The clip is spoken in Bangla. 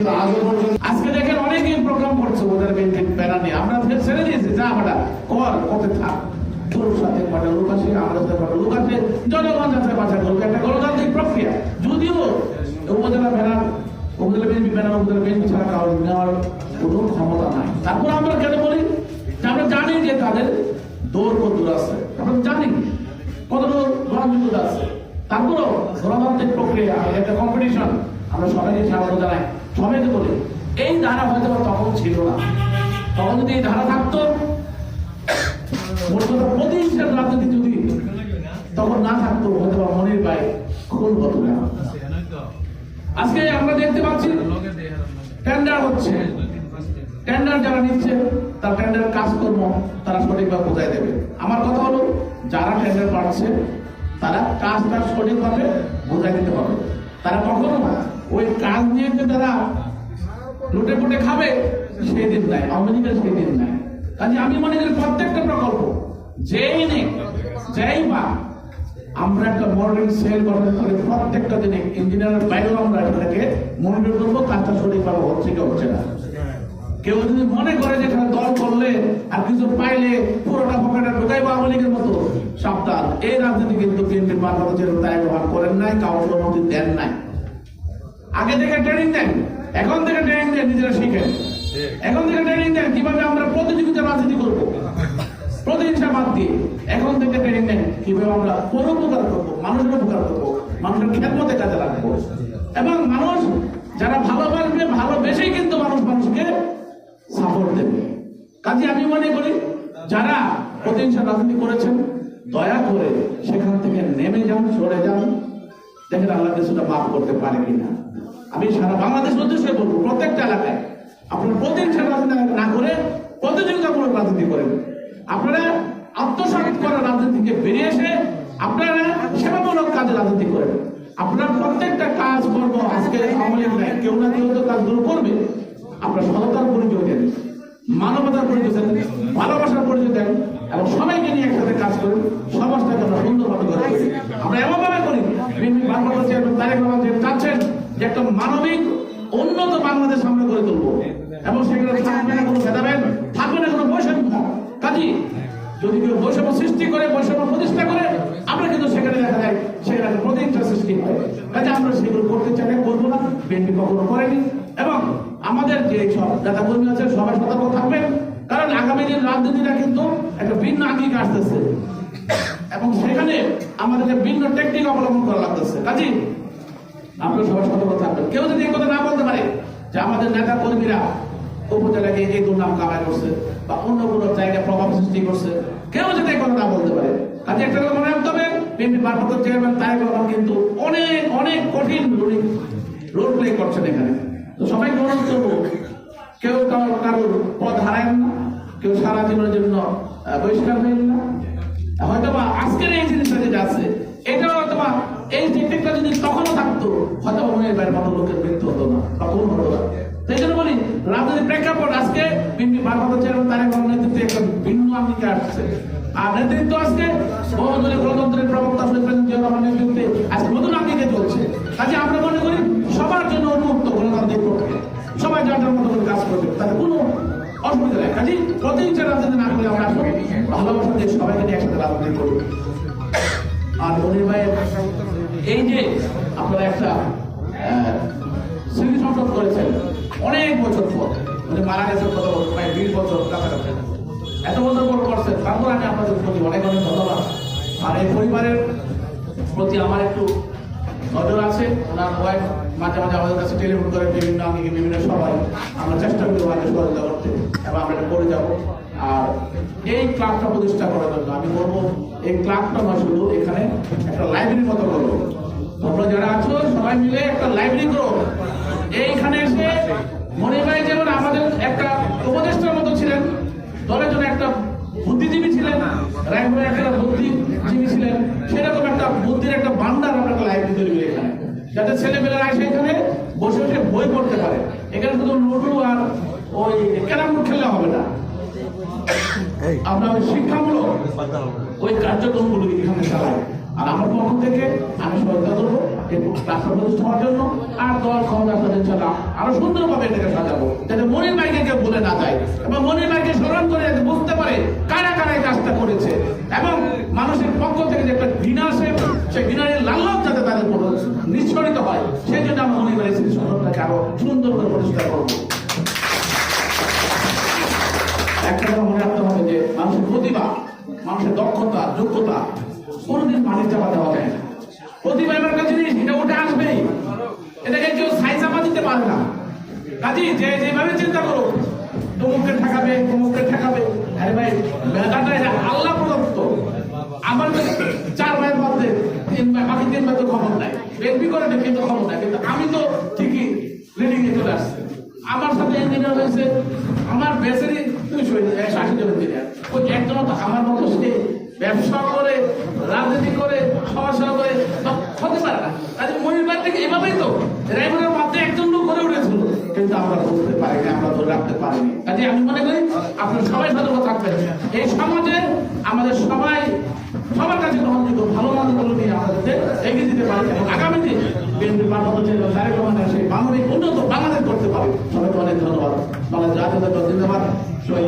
আজকে দেখেন অনেকেই প্রোগ্রাম করছে ওদের বেঞ্চের প্যারা নিয়ে। আমরা ফের ছেড়ে দিয়েছি, যা আমরা কর কত থাক। তোর সাথে কটা লোক আসে আমাদের সাথে কটা লোক আসে জনগণ যাতে বাঁচা করবে একটা গণতান্ত্রিক প্রক্রিয়া। যদিও উপজেলা ব্যানার উপজেলা বিএনপি ব্যানার উপজেলা বিএনপি ছাড়া কারও নেওয়ার কোনো ক্ষমতা নাই। তারপর আমরা কেন বলি? যে আমরা জানি যে তাদের দৌড় কত আছে। আমরা জানি কতটুকু গ্রহণযোগ্যতা আছে। তারপরও গণতান্ত্রিক প্রক্রিয়া, একটা কম্পিটিশন আমরা সবাইকে স্বাগত জানাই। সবাইকে বলি, এই ধারা হয়তো তখন ছিল না। তখন যদি এই ধারা থাকতো প্রতিষ্ঠান রাজনীতি যদি তখন না থাকতো, হয়তো মনের পায়ে খুন হতো না। আজকে আমরা দেখতে পাচ্ছি টেন্ডার হচ্ছে। টেন্ডার যারা নিচ্ছে, তার টেন্ডার কাজকর্ম তারা সঠিকভাবে বোঝাই দেবে। আমার কথা হলো, যারা টেন্ডার পাচ্ছে, তারা কাজটা সঠিকভাবে বোঝাই দিতে হবে তারা কখনো ওই কাজ নিয়ে তারা লুটে পুটে খাবে, সেই দিন নাই। আওয়ামী সেই দিন নাই। কাজে আমি মনে করি প্রত্যেকটা প্রকল্প, যেই নেই, যেই বা, আমরা একটা মডেল সেল গঠন করে প্রত্যেকটা দিনে ইঞ্জিনিয়ারের বাইরেও আমরা এটাকে মনিটর করব কাজটা সঠিকভাবে হচ্ছে কি হচ্ছে না। কেউ যদি মনে করে যে এখানে দল করলে আর কিছু পাইলে পুরোটা পকেটে ঢুকাইবো আওয়ামী লীগের মতো, সাবধান। এই রাজনীতি কিন্তু বিএনপির যেরকম তাই ব্যবহার করেন নাই, কাউকে অনুমতি দেন নাই। আগে থেকে ট্রেনিং দেন, এখন থেকে ট্রেনিং দেন, নিজেরা শিখেন। এখন থেকে ট্রেনিং দেন, কীভাবে আমরা প্রতিযোগিতা রাজনীতি করব? প্রতিহিংসা বাদ দিয়ে এখন থেকে ট্রেনিং দেন, কীভাবে আমরা পরোপকার করব, মানুষের উপকার করব, মানুষের খেদমতে কাজে রাখব এবং মানুষ যারা ভালোবাসবে ভালোবেসেই কিন্তু মানুষ মানুষকে সাপোর্ট দেবে। কাজে আমি মনে করি, যারা প্রতিহিংসা রাজনীতি করেছেন, দয়া করে সেখান থেকে নেমে যান, সরে যান। দেখেন আল্লাহ কিছুটা মাফ করতে পারে কিনা। আমি সারা বাংলাদেশ উদ্দেশ্যে বলব, প্রত্যেকটা এলাকায়। আপনারা প্রতিহিংসা রাজনীতি না করে প্রতিযোগিতামূলক রাজনীতি করেন। আপনারা আত্মসাৎ করা রাজনীতিকে বেরিয়ে এসে আপনারা সেবামূলক কাজে রাজনীতি করেন। আপনার প্রত্যেকটা কাজ করব আজকে আওয়ামী লীগ নাই, কেউ না কেউ তো কাজগুলো করবে। আপনার সততার পরিচয় দেন, মানবতার পরিচয় দেন, ভালোবাসার পরিচয় দেন, এবং সবাইকে নিয়ে একসাথে কাজ করুন সমাজটাকে আমরা সুন্দরভাবে গড়ে তুলি। আমরা এমন ভাবে করি বিএনপি বাংলাদেশ চেয়ারম্যান তারেক রহমান যে চাচ্ছেন একটা মানবিক উন্নত বাংলাদেশ আমরা গড়ে তুলবো। এবং সেখানে থাকবে না কোনো ভেদাভেদ থাকবে না, কোনো বৈষম্য। কাজী, যদি কেউ বৈষম্য সৃষ্টি করে, বৈষম্য প্রতিষ্ঠা করে, আমরা কিন্তু সেখানে দেখা যায়, সেখানে প্রতিষ্ঠা সৃষ্টি হয়। কাজে আমরা সেগুলো করতে চাইলে করব না, বিএনপি কখনো করেনি। এবং আমাদের যে সব নেতা কর্মী আছে, সবাই সতর্ক থাকবেন কারণ আগামী দিন রাজনীতিটা কিন্তু একটা ভিন্ন আঙ্গিক আসতেছে। এবং সেখানে আমাদেরকে ভিন্ন টেকনিক অবলম্বন করা লাগতেছে। কাজী আপনারা সবাই সতর্ক থাকবেন। কেউ যদি এই কথা না বলতে পারে যে আমাদের নেতা কর্মীরা উপজেলাকে এই দুর্নাম কামাই করছে বা অন্য কোনো জায়গায় প্রভাব সৃষ্টি করছে, কেউ যদি এই কথা না বলতে পারে কাজে একটা মনে রাখতে হবে, বিএনপি ভারপ্রাপ্ত চেয়ারম্যান তারেক রহমান কিন্তু অনেক অনেক কঠিন রোল প্লে করছেন এখানে। তো সবাইকে অনুরোধ করব, কেউ কারোর কারোর পদ হারায় না, কেউ সারা জীবনের জন্য বহিষ্কার হবেন না হয়তো বা আজকের এই জিনিসটা যেটা আছে এটা হয়তো বা এই টেকনিকটা যদি তখনও থাকতো হয়তো মনের বাইরে মতো লোকের মৃত্যু হতো না, বা তখন হতো না তাই জন্য বলি রাজনৈতিক প্রেক্ষাপট আজকে ভারপ্রাপ্ত চেয়ারম্যান তারেক নেতৃত্বে একটা ভিন্ন আঙ্গিকে আসছে। আর নেতৃত্ব আজকে বহুদলীয় গণতন্ত্রের প্রবক্তা শহীদ জিয়া রহমান নেতৃত্বে আজকে নতুন আঙ্গিকে চলছে। কাজে আমরা মনে করি সবার জন্য উন্মুক্ত গণতান্ত্রিক প্রক্রিয়া। সবাই যার যার মতো করে কাজ করবে, তাতে কোনো অসুবিধা নেই। কাজে প্রতিহিংসা রাজনীতি না করে আমরা ভালোবাসা দিয়ে সবাইকে নিয়ে একসাথে রাজনীতি করব। আর মনির ভাইয়ের এই যে আপনারা একটা স্মৃতি সংসদ করেছেন অনেক বছর পর উনি মারা গেছে কত বছর, প্রায় বিশ বছর কাছাকাছি। এত বছর পর করছেন, তারপর আমি আপনাদের প্রতি অনেক অনেক ধন্যবাদ। আর এই পরিবারের প্রতি আমার একটু নজর আছে, ওনার ওয়াইফ মাঝে মাঝে আমাদের কাছে টেলিফোন করে, বিভিন্ন আঙ্গিকে, বিভিন্ন সবাই। আমরা চেষ্টা করি ওনাকে সহযোগিতা করতে, এবং আমরা এটা করে যাব। আর এই ক্লাবটা প্রতিষ্ঠা করার জন্য আমি বলব, এই ক্লাবটা নয় শুধু এখানে একটা লাইব্রেরির মতো করব। তোমরা যারা আছো, সবাই মিলে একটা লাইব্রেরি করো। এইখানে এসে মনে হয় যেমন আমাদের একটা উপদেষ্টার মতো ছিলেন দলের জন্য একটা বুদ্ধিজীবী ছিলেন রায়পুরে একটা বুদ্ধিজীবী ছিলেন সেরকম একটা বুদ্ধির একটা ভান্ডার আমরা একটা লাইব্রেরি তৈরি করি এখানে যাতে ছেলেমেয়েরা এসে এখানে বসে বসে বই পড়তে পারে। এখানে শুধু লুডু আর ওই ক্যারাম খেললে হবে না। আমরা ওই শিক্ষামূলক ওই কার্যক্রমগুলো এখানে চালাই। আর আমার পক্ষ থেকে আমি সহায়তা করব রাষ্ট্র প্রতিষ্ঠা হওয়ার জন্য। আর দল ক্ষমতা আরও সুন্দরভাবে এটাকে সাজাবো যাতে মনির ভাইকে কেউ ভুলে না যায় এবং মনির ভাইকে স্মরণ করে যাতে বুঝতে পারে কারা কারা এই কাজটা করেছে। এবং মানুষের পক্ষ নিঃসরিত হয়। সেই জন্য আমরা মনির ভাইয়ের স্মৃতি সংগ্রহটাকে আরও সুন্দর করে প্রতিষ্ঠা করব। একটা কথা মনে রাখতে হবে যে, মানুষের প্রতিভা, মানুষের দক্ষতা, যোগ্যতা কোনোদিন পানির চাপা দেওয়া যায় না। প্রতিভা এবার কাছে জিনিস, এটা উঠে আসবেই। এটাকে কেউ সাই চাপা দিতে পারে না। কাজী যে যেভাবে চিন্তা করো তমুককে ঠেকাবে তমুককে ঠেকাবে আরে ভাই মেধাটা এটা আল্লাহ প্রদত্ত আমার কাছে চার ভাইয়ের মধ্যে তিন ভাই বাকি তিন ভাই তো খবর নাই বিএনপি করে না কিন্তু নাই, কিন্তু আমি তো ঠিকই লিডিং এ চলে আসছি। আমার সাথে ইঞ্জিনিয়ার হয়েছে, আমার বেসেরই দুইশো ষাট জন ইঞ্জিনিয়ার ওই একজন আমার মতো সে ব্যবসা করে, রাজনীতি করে সমাজসেবা করে হতে পারে না। মনির ভাই থেকে এভাবেই তো ড্রাইভারের মধ্যে একজন লোক করে উঠেছিল। কিন্তু আমরা বুঝতে পারিনি, আমরা ধরে রাখতে পারিনি। কাজে আমি মনে করি আপনারা সবাই সতর্ক থাকবেন। এই সমাজে আমাদের সবাই, সবার কাছে গ্রহণযোগ্য, ভালো মন্দগুলো নিয়ে আমাদের এগিয়ে দিতে পারি এবং আগামী বিএনপি সেই উন্নত বাংলাদেশ করতে পারে। সবাইকে অনেক ধন্যবাদ। বাংলাদেশ রাজনৈতিক জিন্দাবাদ। শহীদ